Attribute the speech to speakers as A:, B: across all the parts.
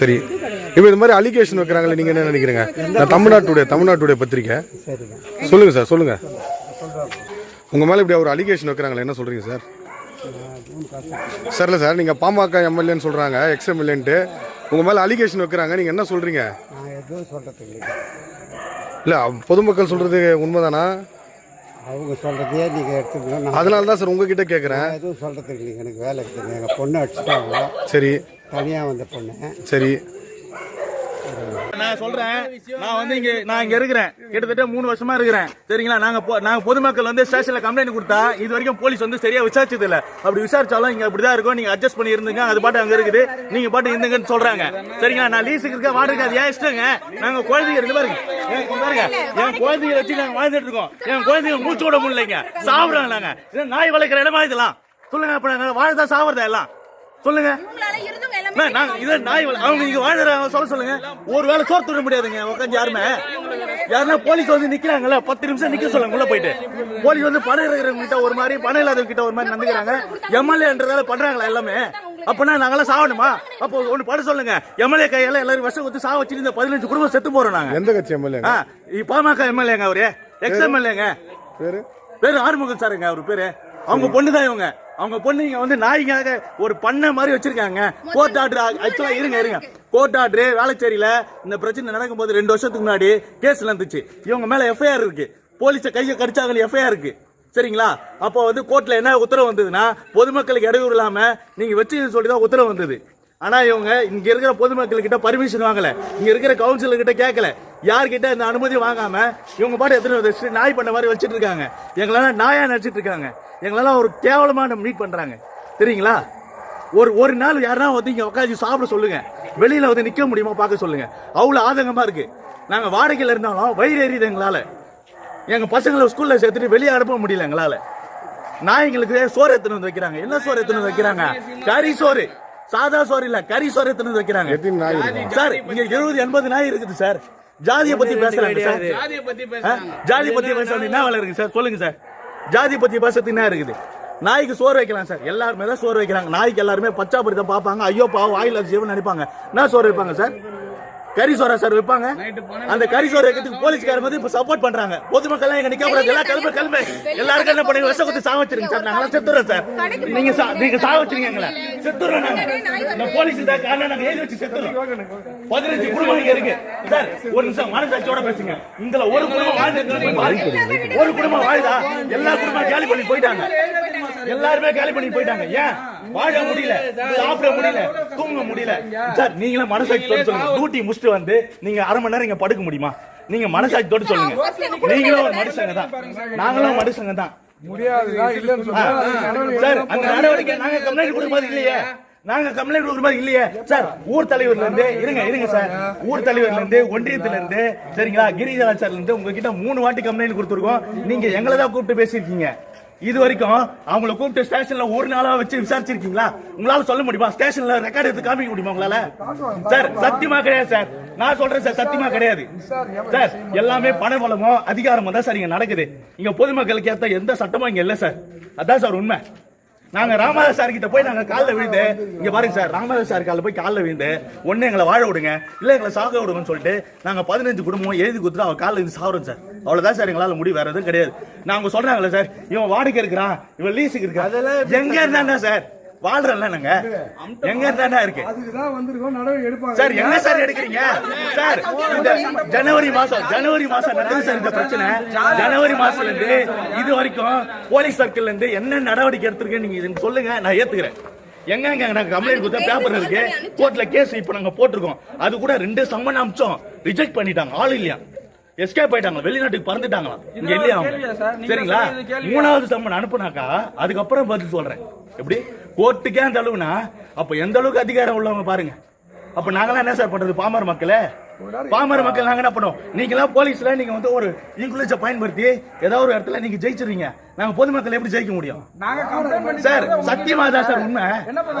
A: சரி. இப்போ இது மாதிரி அலிகேஷன் வைக்கிறாங்களே நீங்கள் என்ன நினைக்கிறீங்க? நான் தமிழ்நாட்டுடைய தமிழ்நாட்டுடைய பத்திரிக்கை.
B: சரிங்க
A: சொல்லுங்க சார் சொல்லுங்க. உங்க மேல இப்படி ஒரு அலிகேஷன் வைக்கிறாங்களே என்ன சொல்றீங்க சார் சார் இல்லை சார் நீங்க பாமக எம்எல்ஏன்னு சொல்றாங்க எக்ஸ் எம்எல்ஏன்ட்டு உங்க மேல அலிகேஷன் வைக்கிறாங்க நீங்க என்ன சொல்றீங்க?
B: நான் எதுவும் சொல்கிறது இல்லைங்க
A: இல்ல பொதுமக்கள் சொல்றது உண்மைதானா?
B: அவங்க சொல்கிறதையே நீங்கள் எடுத்துக்கணும். நான்
A: அதனால தான் சார் உங்ககிட்ட கேட்குறேன்
B: எதுவும் சொல்கிறது இல்லைங்க. எனக்கு வேலை இருக்குதுங்க எங்கள் பொண்ணு அடிச்சுட்டாங்க
A: சரி.
B: தனியாக வந்த பொண்ணு.
A: சரி.
C: நான் சொல்றேன் நான் வந்து இங்க நான் இங்க இருக்கிறேன். கிட்டத்தட்ட மூணு வருஷமா இருக்கிறேன். சரிங்களா? நாங்க நாங்க பொதுமக்கள் வந்து ஸ்டேஷன்ல கம்ப்ளைண்ட் கொடுத்தா இது வரைக்கும் போலீஸ் வந்து சரியா விசாரிச்சது இல்ல அப்படி விசாரிச்சாலும் இங்க அப்படிதான் இருக்கும். நீங்க அட்ஜஸ்ட் பண்ணி இருந்துங்க அது பாட்டு அங்க இருக்குது. நீங்க பாட்டு இருந்துங்கன்னு சொல்றாங்க. சரிங்களா? நான் லீஸுக்கு இருக்க வாடகை அது ஏன் இஷ்டங்க? நாங்க குழந்தைங்க இருக்கு பாருங்க. பாருங்க. என் குழந்தைங்க வச்சு நாங்க வாழ்ந்துட்டு இருக்கோம். என் குழந்தைங்க மூச்சு விட முடியலைங்க. சாப்பிடுறாங்க நாங்க நாய் வளர்க்குற இடமா இதெல்லாம்? சொல்லுங்க அப்ப வாழ்தான் சாவறதா எல்லாம்? சொல்லுங்க. நாங்க இதை நாய் அவங்க இங்க வாழ்றாங்க சொல்ல சொல்லுங்க. ஒரு வேளை சோறு துட முடியாதுங்க உட்காந்து யாருமே. யாருன்னா போலீஸ் வந்து நிக்கிறாங்கல்ல பத்து நிமிஷம் நிக்க சொல்லுங்க உள்ள போயிட்டு. போலீஸ் வந்து பணம் இருக்கிறவங்க கிட்ட ஒரு மாதிரி பணம் இல்லாதவங்க கிட்ட ஒரு மாதிரி நடந்துக்கிறாங்க. எம்எல்ஏன்றதால பண்றாங்களா எல்லாமே? அப்பனா நாங்கெல்லாம் சாவணுமா அப்போ ஒண்ணு பட சொல்லுங்க. எம்எல்ஏ கையால எல்லாரும் வருஷம் கொடுத்து சாவ இந்த பதினஞ்சு குடும்பம் செத்து போறோம் நாங்க.
A: எந்த கட்சி எம்எல்ஏ
C: பாமக எம்எல்ஏங்க அவரு. எக்ஸ் எம்எல்ஏங்க
A: பேரு?
C: பேரு ஆறுமுகம் சாருங்க அவர் பேரு. அவங்க பொண்ணு தான் இவங்க. அவங்க பொண்ணு இங்க வந்து நாய்க்காக ஒரு பண்ணை மாதிரி வச்சிருக்காங்க. கோர்ட் ஆர்டர் ஆக்சுவலா இருங்க இருங்க. கோர்ட் ஆர்டர் வேளச்சேரியில இந்த பிரச்சனை நடக்கும்போது ரெண்டு வருஷத்துக்கு முன்னாடி கேஸ் நடந்துச்சு. இவங்க மேல எஃப்ஐஆர் இருக்கு. போலீஸை கையை கடிச்சாங்க எஃப்ஐஆர் இருக்கு. சரிங்களா? அப்போ வந்து கோர்ட்ல என்ன உத்தரவு வந்ததுன்னா பொதுமக்களுக்கு இடையூறு இல்லாம நீங்க வச்சு சொல்லி தான் உத்தரவு வந்தது. ஆனால் இவங்க இங்கே இருக்கிற பொதுமக்கள்கிட்ட பர்மிஷன் வாங்கலை. இங்கே இருக்கிற கவுன்சிலர்கிட்ட கேட்கல யார்கிட்ட இந்த அனுமதி வாங்காம இவங்க பாட்டு எத்தனை வருஷம் நாய் பண்ண மாதிரி வச்சுட்டு இருக்காங்க. எங்களால நாயாக நடிச்சிட்டு இருக்காங்க. எங்களால ஒரு கேவலமான மீட் பண்ணுறாங்க தெரியுங்களா? ஒரு ஒரு நாள் யாருன்னா வந்து இங்கே உட்காந்து சாப்பிட சொல்லுங்க. வெளியில் வந்து நிற்க முடியுமா பார்க்க சொல்லுங்க. அவ்வளோ ஆதங்கமாக இருக்கு. நாங்கள் வாடகையில் இருந்தாலும் வயிறு எறியுது எங்களால். எங்கள் பசங்களை ஸ்கூலில் சேர்த்துட்டு வெளியே அனுப்ப முடியல எங்களால். நாய் எங்களுக்கு சோறு எடுத்துன்னு வந்து வைக்கிறாங்க. என்ன சோறு எடுத்துன்னு வந்து வைக்கிறாங்க? கறி சோறு. சாதா சோறு இல்ல கறி சோறு வந்து வைக்கிறாங்க? சார் இங்க இருபது எண்பது நாய் இருக்குது சார். ஜாதியை பத்தி பேசுறாங்க சார்.
D: ஜாதியை பத்தி
C: ஆ?
D: பேசுறாங்க.
C: ஜாதி பத்தி பேசுறது என்ன வேலை இருக்கு சார்? சொல்லுங்க சார். ஜாதி பத்தி பேசுறது என்ன இருக்குது? நாய்க்கு சோறு வைக்கலாம் சார். எல்லாருமே தான் சோறு வைக்கிறாங்க. நாய்க்கு எல்லாருமே பச்சாபுரத்தை பார்ப்பாங்க. ஐயோ பாவம் வாயில் ஜீவன் நினைப்பாங்க. என்ன சோறு வைப்பாங்க சார்? கறி சோறா சார் வைப்பாங்க அந்த கறி சோறு வைக்கிறதுக்கு போலீஸ்காரங்க வந்து இப்ப சப்போர்ட் பண்றாங்க. பொதுமக்கள் எங்க நிக்க கூடாது. எல்லாம் கிளம்ப கிளம்ப. எல்லாருக்கும் என்ன பண்ணுங்க? விஷம் குத்தி சாவ வச்சிருங்க சார். நாங்களாம் செத்துறோம் சார். நீங்க நீங்க சாவ வச்சிருங்க எங்களை. செத்துறோம் நாங்க. இந்த போலீஸ் தான் காரணம். நாங்க எழுதி வச்சு செத்துறோம். பதினஞ்சு குடும்பம் இங்க இருக்கு. சார் ஒரு நிமிஷம் மனசாட்சியோட பேசுங்க. இங்கல ஒரு குடும்பம் வாழ்ந்து ஒரு குடும்பம் வாழ்தா எல்லா குடும்பம் காலி பண்ணி போயிட்டாங்க. எல்லாருமே காலி பண்ணி போயிட்டாங்க. ஏன்? வாழ முடியல சாப்பிட முடியல தூங்க முடியல. சார் நீங்களும் மனசாட்சி தொட்டு சொல்லுங்க. டியூட்டி முடிச்சுட்டு வந்து நீங்க அரை மணி நேரம் இங்க படுக்க முடியுமா? நீங்க மனசாட்சி தொட்டு சொல்லுங்க. நீங்களும் ஒரு மனுஷங்க தான். நாங்களும் மனுஷங்க தான். சார் அந்த நடவடிக்கை நாங்க கம்ப்ளைண்ட் கொடுக்க மாதிரி இல்லையே. நாங்க கம்ப்ளைண்ட் கொடுக்குற மாதிரி இல்லையே. சார் ஊர் தலைவர்ல இருந்து இருங்க இருங்க சார். ஊர் தலைவர்ல இருந்து ஒன்றியத்துல இருந்து சரிங்களா கிரிஜாச்சார்ல இருந்து உங்ககிட்ட மூணு வாட்டி கம்ப்ளைண்ட் கொடுத்துருக்கோம். நீங்க எங்களை தான் கூப்பிட்டு பேசியிருக்கீங்க. இது வரைக்கும் அவங்கள கூப்பிட்டு ஸ்டேஷன்ல ஒரு நாளா வச்சு விசாரிச்சிருக்கீங்களா? உங்களால சொல்ல முடியுமா? ஸ்டேஷன்ல ரெக்கார்ட் எடுத்து காமிக்க முடியுமா உங்களால? சார் சத்தியமா கிடையாது சார். நான் சொல்றேன் சார் சத்தியமா கிடையாது. சார் எல்லாமே பண பலமோ அதிகாரமோ தான் சார் இங்க நடக்குது. இங்க பொதுமக்களுக்கு ஏத்த எந்த சட்டமும் இங்க இல்ல சார். அதான் சார் உண்மை. நாங்க ராமதாஸ் சார் கிட்ட போய் நாங்க காலில் விழுந்து இங்க பாருங்க சார் ராமதாஸ் சார் காலில் போய் காலில் விழுந்து ஒன்னு எங்களை வாழ விடுங்க இல்ல எங்களை சாக விடுங்கன்னு சொல்லிட்டு நாங்க பதினஞ்சு குடும்பம் எழுதி கொடுத்துட்டு அவர் காலில் இருந்து சாவறோம் சார். அவ்வளவுதான் சார் எங்களால முடிவு வேற எதுவும் கிடையாது நாங்க சொல்றாங்கல்ல சார் இவன் வாடகை இருக்கிறான் இவன் லீஸுக்கு இருக்கான் எங்க இருந்தா சார்? வாழ்றோம்ல நாங்க. எங்க இருந்தா இருக்கு?
E: அதுக்குதான் வந்திருக்கோம் நடவடிக்கை எடுப்பாங்க.
C: சார் என்ன சார் எடுக்கிறீங்க? சார் இந்த ஜனவரி மாசம் ஜனவரி மாசம் நடந்தது சார் இந்த பிரச்சனை. ஜனவரி மாசத்துல இருந்து இது வரைக்கும் போலீஸ் சர்க்கிள்ல இருந்து என்ன நடவடிக்கை எடுத்திருக்கேன் நீங்க சொல்லுங்க நான் ஏத்துக்கிறேன். எங்க எங்க நாங்க கம்ப்ளைண்ட் கொடுத்தா பேப்பர் இருக்கு. கோர்ட்ல கேஸ் இப்ப நாங்க போட்டிருக்கோம். அது கூட ரெண்டு சம்மன் அமிச்சோம். ரிஜெக்ட் பண்ணிட்டாங்க. ஆள் இல்லையா? எஸ்கேப் ஆயிட்டாங்க வெளிநாட்டுக்கு பறந்துட்டாங்களாம் இங்க இல்லையா சரிங்களா? மூணாவது சம்மன் அனுப்புனாக்கா அதுக்கப்புறம் பதில் சொல்றேன். எப்படி? கோர்ட்டுக்கே அந்த அளவுனா அப்ப எந்த அளவுக்கு அதிகாரம் உள்ளவங்க பாருங்க. அப்ப நாங்களாம் என்ன சார் பண்றது? பாமர மக்களே? பாமர மக்கள் நாங்க என்ன பண்ணுவோம் நீங்க எல்லாம் போலீஸ்ல நீங்க வந்து ஒரு இன்குலேஜ பயன்படுத்தி ஏதாவது ஒரு இடத்துல நீங்க ஜெயிச்சிருவீங்க. நாங்க பொதுமக்கள் எப்படி ஜெயிக்க முடியும்?
E: நாங்க கம்ப்ளைண்ட் பண்ணி
C: சார் சத்தியமா தான் சார் உண்மை.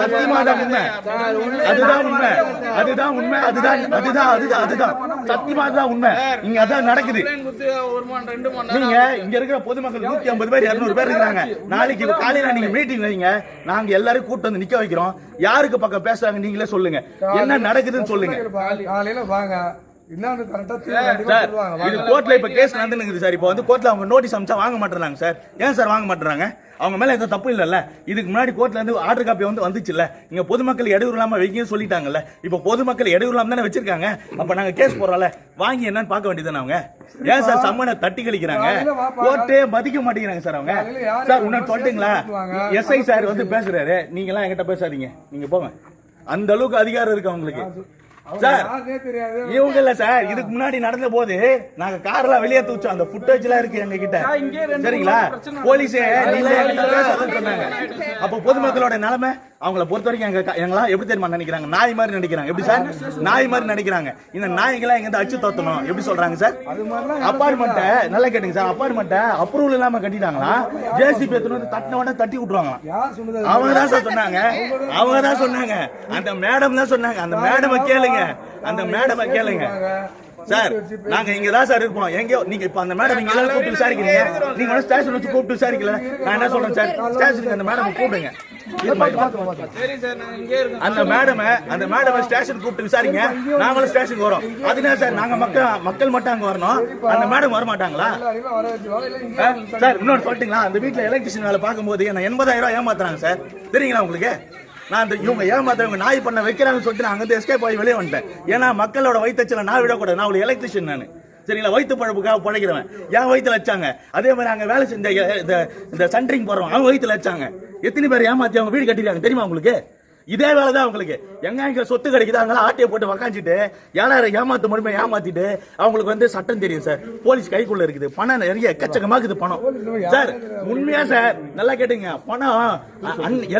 C: சத்தியமா தான் உண்மை. அதுதான் உண்மை. அதுதான் உண்மை. அதுதான் அதுதான் அதுதான் அதுதான். சத்தியமா தான் உண்மை. இங்க அதான் நடக்குது. நீங்க இங்க இருக்கிற பொதுமக்கள் நூத்தி ஐம்பது பேர் இருநூறு பேர் இருக்காங்க நாளைக்கு காலையில நீங்க மீட்டிங் வைங்க. நாங்க எல்லாரும் கூட்டு வந்து நிக்க வைக்கிறோம். யாருக்கு பக்கம் பேசுறாங்க நீங்களே சொல்லுங்க. என்ன நடக்குதுன்னு சொல்லுங்க.
E: காலையில வாங்க. என்னன்னு
C: இது கோர்ட்ல இப்ப கேஸ் நடந்துனுக்குது சார். இப்போ வந்து கோர்ட்ல அவங்க நோட்டீஸ் அமிச்சா வாங்க மாட்டேறாங்க சார். ஏன் சார் வாங்க மாட்டேறாங்க அவங்க மேல எந்த தப்பு இல்லல்ல. இதுக்கு முன்னாடி கோர்ட்ல இருந்து ஆர்டர் காப்பி வந்து வந்துச்சுல்ல. இங்க பொதுமக்கள் இடையூறு வைக்கன்னு சொல்லிட்டாங்கல்ல. இப்போ பொதுமக்கள் இடையூறு தானே வச்சிருக்காங்க. அப்ப நாங்க கேஸ் போறோம்ல வாங்கி என்னன்னு பார்க்க வேண்டியதானே அவங்க? ஏன் சார் சம்மனை தட்டி கழிக்கிறாங்க. கோர்ட்டே மதிக்க மாட்டேங்கிறாங்க சார் அவங்க. சார்
E: யாரு
C: உன்ன சொல்லிட்டுங்களா? எஸ்ஐ சார் வந்து பேசுறாரு. நீங்க எல்லாம் என்கிட்ட பேசாதீங்க. நீங்க போங்க. அந்த அளவுக்கு அதிகாரம் இருக்கு அவங்களுக்கு. சார் இவங்க இல்ல சார் இதுக்கு முன்னாடி நடந்த போது நாங்க கார்லாம் வெளியே தூச்சோம். அந்த ஃபுட்டேஜ் எல்லாம் இருக்கு எங்க கிட்ட சரிங்களா? போலீஸே சொன்னாங்க. அப்ப பொதுமக்களோட நிலைமை? அவங்கள பொறுத்த வரைக்கும் எங்க எங்களாம் எப்படி தெரியுமா நினைக்கிறாங்க? நாய் மாதிரி நினைக்கிறாங்க. எப்படி சார்? நாய் மாதிரி நினைக்கிறாங்க. இந்த நாய்ங்கெல்லாம் எங்க அச்சு தோத்தணும்? எப்படி சொல்றாங்க சார்? அப்பார்ட்மெண்ட்டை நல்லா கேட்டுங்க சார். அப்பார்ட்மெண்ட்டை அப்ரூவல் இல்லாம கட்டிட்டாங்களா? ஜேசிபி எடுத்துட்டு வந்து தட்டின உடனே தட்டி விட்டுருவாங்களாம் அவங்க தான் சார் சொன்னாங்க. அவங்க தான் சொன்னாங்க. அந்த மேடம் தான் சொன்னாங்க. அந்த மேடமை கேளுங்க. அந்த மேடமை கேளுங்க. சார் நாங்க இங்க தான் சார் இருப்போம். எங்க நீங்க இப்ப அந்த மேடம் இங்க கூப்பிட்டு விசாரிக்கிறீங்க? நீங்க ஸ்டேஷன் வச்சு கூப்பிட்டு விசாரிக்கல. நான் என்ன சொல்றேன் சார்? ஸ்டேஷனுக்கு அந்த மேடம் கூப்பிடுங்க. அந்த மேடம் அந்த மேடம் ஸ்டேஷன் கூப்பிட்டு விசாரிங்க. நாங்களும் ஸ்டேஷனுக்கு வரோம். அதுனா சார் நாங்க மக்கள் மக்கள் மட்டும் அங்க வரணும்? அந்த மேடம் வர மாட்டாங்களா சார் இன்னொரு சொல்லிட்டீங்களா? அந்த வீட்டுல எலக்ட்ரிஷியன் வேலை பார்க்கும்போது என்ன எண்பதாயிரம் ரூபாய் ஏமாத்துறாங்க சார். தெரியுங்களா உங்களுக்கு? நான் அந்த இவங்க ஏமாத்துறவங்க நாய் பண்ண வைக்கிறாங்கன்னு சொல்லிட்டு நான் அங்கே எஸ்கேப் ஆகி வெளியே வந்துட்டேன். ஏன்னா மக்களோட வயிற்றுச்சல நான் விடக்கூடாது. நான் ஒரு எலக்ட்ரிஷியன் நான். சரிங்களா? வயிற்று பழப்புக்காக பழைக்கிறவன். என் வயிற்றுல வச்சாங்க. அதே மாதிரி அங்கே வேலை செஞ்ச இந்த இந்த சென்ட்ரிங் போறவன் அவங்க வயிற்றுல வச்சாங்க. எத்தனை பேர் ஏமாத்தி அவங்க வீடு கட்டிருக்காங்க தெரியுமா உங்களுக்கு? இதே வேலை தான் அவங்களுக்கு. எங்க எங்க சொத்து கிடைக்குது அங்கெல்லாம் ஆட்டையை போட்டு உக்காந்துட்டு ஏழாயிரம் ஏமாத்த முடியுமே ஏமாத்திட்டு அவங்களுக்கு வந்து சட்டம் தெரியும் சார். போலீஸ் கைக்குள்ள இருக்குது. பணம் நிறைய எக்கச்சக்கமா இருக்குது பணம். சார் உண்மையா சார் நல்லா கேட்டுங்க. பணம்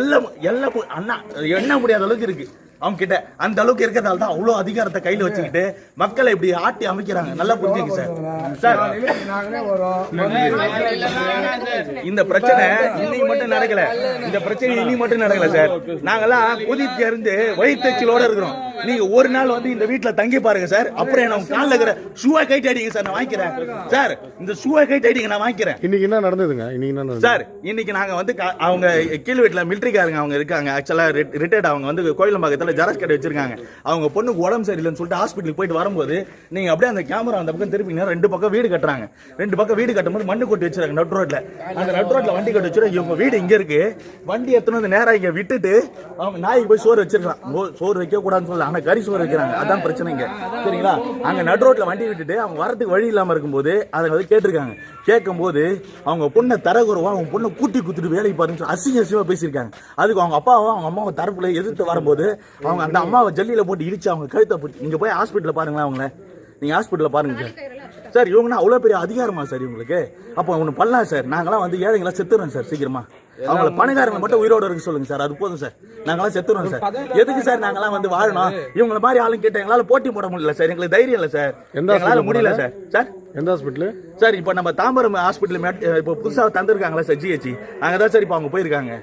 C: எல்லாம் எல்லாம் அண்ணா எண்ண முடியாத அளவுக்கு இருக்கு. அவங்க கிட்ட அந்த அளவுக்கு இருக்கிறதால தான் அவ்வளவு அதிகாரத்தை கையில வச்சுக்கிட்டு மக்களை இப்படி ஆட்டி அமைக்கிறாங்க. நல்லா புரிஞ்சுங்க சார். சார் இந்த பிரச்சனை இன்னைக்கு மட்டும் நடக்கல. இந்த பிரச்சனை இன்னைக்கு மட்டும் நடக்கல சார். நாங்கெல்லாம் கொதித்து இருந்து வயிற்றுச்சலோட இருக்கிறோம். நீங்க ஒரு நாள் வந்து இந்த வீட்ல தங்கி பாருங்க சார். அப்புறம் என்ன உங்க கால்ல இருக்கிற ஷூவை கைட் அடிங்க சார் நான் வாங்கிக்கிறேன். சார் இந்த ஷூவை கைட் அடிங்க நான் வாங்கிக்கிறேன்.
A: இன்னைக்கு என்ன நடந்ததுங்க? இன்னைக்கு என்ன நடந்தது?
C: சார் இன்னைக்கு நாங்க வந்து கா- அவங்க கீழ் வீட்டுல மிலிட்டரிக்காரங்க அவங்க இருக்காங்க. ஆக்சுவலா ரிட்டையர்ட் அவங்க வந்து கோயிலம்பாக்கத்துல ஜெராக்ஸ் கடை வச்சிருக்காங்க. அவங்க பொண்ணுக்கு உடம்பு சரியில்லைன்னு சொல்லிட்டு ஹாஸ்பிட்டலுக்கு போயிட்டு வரும்போது நீங்க அப்படியே அந்த கேமரா அந்த பக்கம் திருப்பிங்க ரெண்டு பக்கம் வீடு கட்டுறாங்க. ரெண்டு பக்கம் வீடு கட்டும்போது மண்ணு கொட்டி வச்சிருக்காங்க நட் ரோட்ல அந்த நட் ரோட்ல வண்டி கட்டி வச்சிருக்க இவங்க வீடு இங்க இருக்கு. வண்டி எத்தனை வந்து நேரா இங்க விட்டுட்டு அவங்க நாய்க்கு போய் சோறு வச்சிருக்கான் சோறு வைக்க கூடாதுன்னு சொல்லல. ஆனால் கறி சோறு வைக்கிறாங்க. அதான் பிரச்சனைங்க சரிங்களா? அங்கே நடு ரோட்டில் வண்டி விட்டுட்டு அவங்க வரத்துக்கு வழி இல்லாமல் இருக்கும்போது அதை வந்து கேட்டிருக்காங்க. கேட்கும்போது அவங்க பொண்ணை தரகுறவா அவங்க பொண்ணை கூட்டி குத்துட்டு வேலைக்கு பாருங்க சொல்லி அசிங்க அசிங்கமா பேசியிருக்காங்க. அதுக்கு அவங்க அப்பாவும் அவங்க அம்மாவை தரப்புல எதிர்த்து வரும்போது அவங்க அந்த அம்மாவை ஜல்லியில் போட்டு இடிச்சு அவங்க கழுத்தை போட்டு இங்கே போய் ஹாஸ்பிட்டலில் பாருங்களேன் அவங்கள. நீங்கள் ஹாஸ்பிட்டலில் பாருங்க சார். சார் இவங்கன்னா அவ்வளோ பெரிய அதிகாரமா சார் இவங்களுக்கு? அப்போ ஒன்று பண்ணலாம் சார். நாங்களாம் வந்து ஏழைங்களாம் செத்துறோம் சார் சீக்கிரமா. அவங்கள பணக்காரங்க மட்டும் உயிரோட இருக்க சொல்லுங்க சார். அது போதும் சார். நாங்களாம் செத்துறோம் சார். எதுக்கு சார் நாங்களாம் வந்து வாழணும்? இவங்கள மாதிரி ஆளுங்க கிட்ட எங்களால போட்டி போட முடியல சார். எங்களுக்கு தைரியம் இல்ல சார்.
A: எந்த
C: எங்களால முடியல? சார். சார்?
A: எந்த ஹாஸ்பிட்டலு
C: சார் இப்போ நம்ம தாம்பரம் ஹாஸ்பிட்டல் இப்போ புதுசாக தந்திருக்காங்களா சார் ஜிஹெச் அங்கே தான் சார் இப்போ அவங்க போயிருக்காங்க.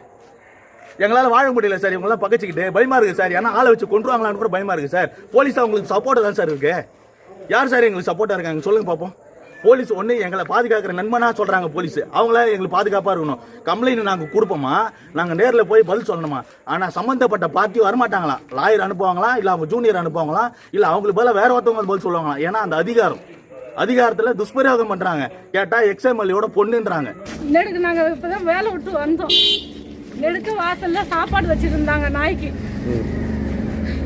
C: எங்களால் வாழ முடியல சார். இவங்களாம் பகச்சிக்கிட்டு பயமா இருக்கு சார். ஏன்னா ஆளை வச்சு கொண்டுருவாங்களான்னு கூட பயமா இருக்கு சார். போலீஸ் அவங்களுக்கு சப்போர்ட் தான் சார் இருக்கு. யார் சார் எங்களுக்கு சப்போர்ட்டா இருக்காங்க? சொல்லுங்க பார்ப்போம் போலீஸ் ஒன்று எங்களை பாதுகாக்கிற நண்பனா சொல்றாங்க போலீஸ். அவங்கள எங்களுக்கு பாதுகாப்பா இருக்கணும். கம்ப்ளைண்ட் நாங்கள் கொடுப்போமா? நாங்கள் நேரில் போய் பதில் சொல்லணுமா? ஆனால் சம்மந்தப்பட்ட பார்ட்டி வரமாட்டாங்களாம் லாயர் அனுப்புவாங்களா? இல்லை அவங்க ஜூனியர் அனுப்புவாங்களா? இல்லை அவங்களுக்கு பதிலாக வேற ஒருத்தவங்க வந்து பதில் சொல்லுவாங்களா? ஏன்னா அந்த அதிகாரம். அதிகாரத்துல துஷ்பிரயோகம் பண்றாங்க. கேட்டா எக்ஸ்எம்எல்ஏட பொண்ணுன்றாங்க.
F: நெடுக்கு நாங்க இப்பதான் வேலை விட்டு வந்தோம். நெடுக்க வாசல்ல சாப்பாடு வச்சிட்டு இருந்தாங்க நாய்க்கு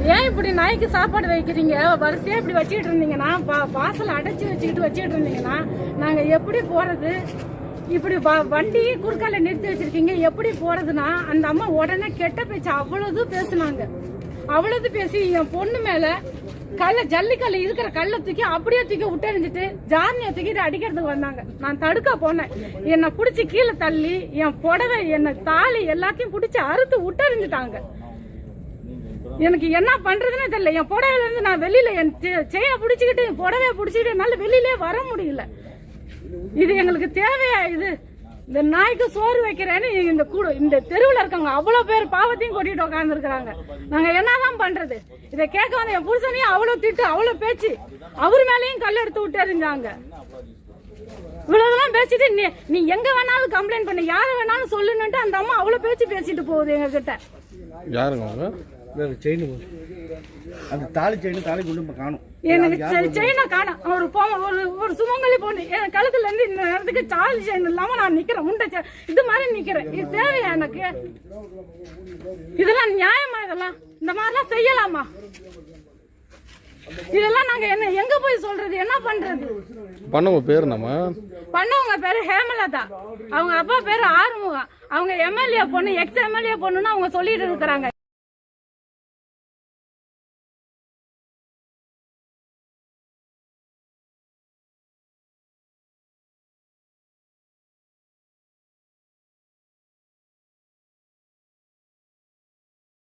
F: ஏன் இப்படி நாய்க்கு சாப்பாடு வைக்கிறீங்க? வரிசையா இப்படி வச்சுக்கிட்டு இருந்தீங்கன்னா வா- வாசல் அடைச்சு வச்சுக்கிட்டு வச்சுக்கிட்டு இருந்தீங்கன்னா நாங்க எப்படி போறது? இப்படி வ- குறுக்கால நிறுத்தி வச்சிருக்கீங்க எப்படி போறதுன்னா அந்த அம்மா உடனே கெட்ட பேச்சு அவ்வளவு பேசுனாங்க. அவ்வளவு பேசி என் பொண்ணு மேல கல்ல ஜல்லிக்கல்ல இருக்கிற கல்ல தூக்கி அப்படியே தூக்கி விட்டெறிஞ்சிட்டு ஜார்னியை தூக்கிட்டு அடிக்கிறதுக்கு வந்தாங்க. நான் தடுக்க போனேன். என்னை பிடிச்சி கீழே தள்ளி என் புடவை என்ன தாலி எல்லாத்தையும் பிடிச்சி அறுத்து விட்டெறிஞ்சிட்டாங்க. எனக்கு என்ன பண்றதுன்னு தெரியல. என் புடவையில இருந்து நான் வெளியில என் செய்ய பிடிச்சிக்கிட்டு புடவைய பிடிச்சிக்கிட்டு என்னால வெளியிலே வர முடியல. இது எங்களுக்கு தேவையா இது? இந்த நாய்க்கு சோறு வைக்கிறேன்னு இந்த கூட இந்த தெருவில் இருக்கவங்க அவ்வளோ பேர் பாவத்தையும் கொட்டிட்டு உட்காந்துருக்குறாங்க நாங்க என்னதான் பண்றது? இதை கேட்க வந்து என் புருஷனையும் அவ்வளவு திட்டு அவ்வளவு பேச்சு. அவர் மேலேயும் கல் எடுத்து விட்டு எறிஞ்சாங்க பேசிட்டு நீ நீ எங்க வேணாலும் கம்ப்ளைண்ட் பண்ணு யார வேணாலும் சொல்லுன்னுட்டு அந்த அம்மா அவ்வளவு பேச்சு பேசிட்டு போகுது எங்ககிட்ட.
A: யாருங்க
B: செயின் அந்த தாலி செயின் தாலி கொண்டு காணும்.
F: எனக்கு சரி செயினை காணும். ஒரு பொ ஒரு ஒரு சுமங்கலி பொண்ணு. என் கழுத்துல இருந்து இந்த நேரத்துக்கு சாலி செயின் இல்லாம நான் நிக்கிறேன். உண்டை செ- இது மாதிரி நிக்கிறேன். இது தேவையா எனக்கு? இதெல்லாம் நியாயமா இதெல்லாம்? இந்த மாதிரிலாம் செய்யலாமா? இதெல்லாம் நாங்க என்ன எங்க போய் சொல்றது? என்ன பண்றது?
A: பண்ணவங்க பேர் நம்ம.
F: பண்ணவங்க பேரு ஹேமலதா. அவங்க அப்பா பேரு ஆறுமுகம் அவங்க எம்எல்ஏ பொண்ணு எக்ஸ் எம்எல்ஏ பொண்ணுன்னு அவங்க சொல்லிட்டு இருக்கிறாங்க.